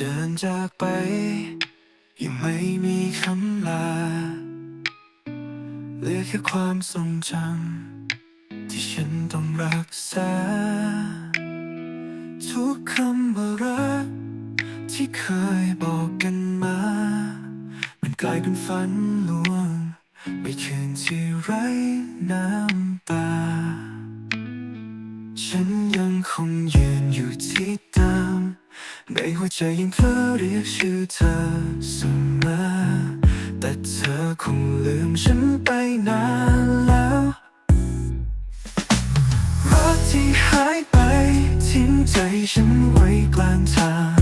ดินจากไป ยังไม่มีคำลาเหลือแค่ความทรงจำที่ฉันต้องรักษา ทุกคำว่ารัก ที่เคยบอกกันมา มันกลายเป็นฝันลวงไปคืนที่ไร้น้ำตา ฉันยังคงยืนอยู่ที่ ในหัวใจยังเพ้อเรียกชื่อเธอเสมอแต่เธอคงลืมฉันไปนานแล้วรักที่หายไปทิ้งใจฉันไว้กลางทาง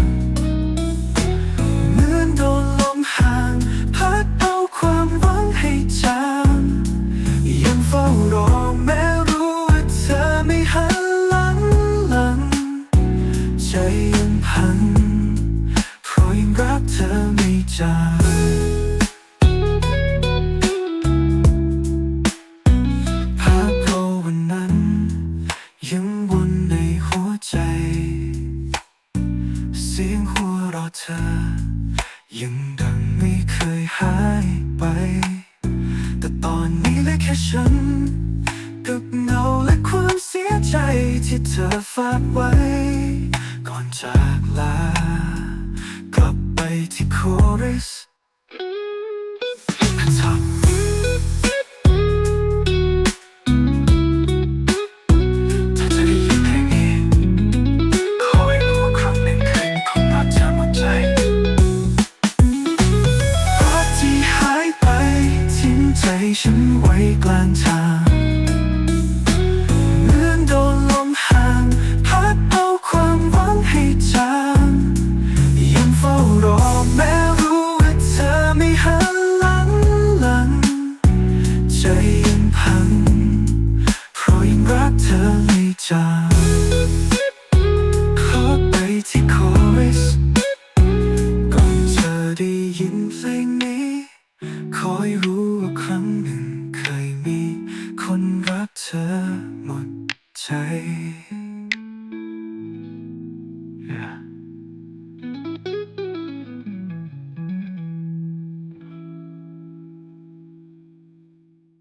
จางภาพเราวันนั้นยังวนในหัวใจ เสียงหัวเราะเธอ ยังดังไม่เคยหายไป แต่ตอนนี้เหลือแค่ฉัน กับเงาและความเสียใจที่เธอฝากไว้ ก่อนจาก ฉันไว้กลางทางเหมือนโดนลมห่างพัดเอาความหวังให้จางยังเฝ้ารอแม้รู้ว่าเธอไม่หันหลังหลังใจยังพังเพราะยังรักเธอไม่จางขอไปที่คอริสก่อนเธอได้ยินเพลงนี้ขอให้รู้